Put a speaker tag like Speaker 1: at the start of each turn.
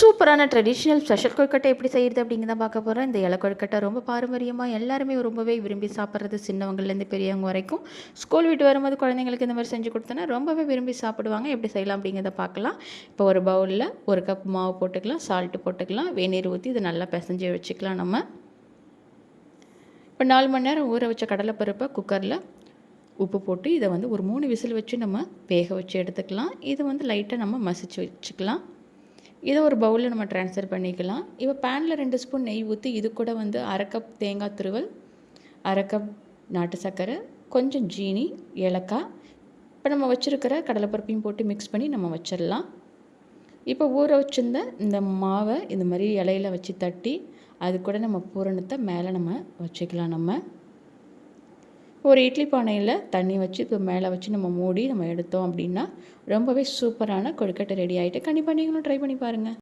Speaker 1: சூப்பரான traditional special கொழுக்கட்டை எப்படி செய்கிறது அப்படிங்கிறத பார்க்க போகிறோம் இந்த இலை கொழுக்கட்டை ரொம்ப பாரம்பரியமாக எல்லாருமே ரொம்பவே விரும்பி சாப்பிட்றது சின்னவங்கலேருந்து பெரியவங்க வரைக்கும். ஸ்கூல் விட்டு வரும்போது குழந்தைங்களுக்கு இந்த மாதிரி செஞ்சு கொடுத்தோன்னா ரொம்பவே விரும்பி சாப்பிடுவாங்க. எப்படி செய்யலாம் அப்படிங்கிறத பார்க்கலாம். இப்போ ஒரு பவுலில் ஒரு கப் மாவு போட்டுக்கலாம் சால்ட்டு போட்டுக்கலாம் வெந்நீர் ஊற்றி இதை நல்லா பிசைஞ்சு வச்சுக்கலாம் நம்ம. இப்போ நாலு மணி நேரம் ஊற வச்ச கடலைப்பருப்பை குக்கரில் உப்பு போட்டு இதை வந்து ஒரு மூணு விசில் வச்சு நம்ம வேக வச்சு எடுத்துக்கலாம். இது வந்து லைட்டாக நம்ம மசிச்சு வச்சுக்கலாம். இதை ஒரு பவுலில் நம்ம ட்ரான்ஸ்ஃபர் பண்ணிக்கலாம். இப்போ பேனில் ரெண்டு ஸ்பூன் நெய் ஊற்றி இது கூட வந்து அரை கப் தேங்காய் துருவல் அரை கப் நாட்டு சர்க்கரை கொஞ்சம் ஜீனி ஏலக்காய். இப்போ நம்ம வச்சுருக்கிற கடலைப்பருப்பையும் போட்டு மிக்ஸ் பண்ணி நம்ம வச்சிடலாம். இப்போ ஊற வச்சுருந்த இந்த மாவை இந்த மாதிரி இலையில வச்சு தட்டி அது கூட நம்ம பூரணத்தை மேலே நம்ம வச்சுக்கலாம் நம்ம. ஒரு இட்லி பானையில் தண்ணி வச்சு இப்போ மேலே வச்சு நம்ம மூடி நம்ம எடுத்தோம் அப்படின்னா ரொம்பவே சூப்பரான கொழுக்கட்டை ரெடி ஆகிட்டு கண்டிப்பாக நீங்களும் ட்ரை பண்ணி பாருங்கள்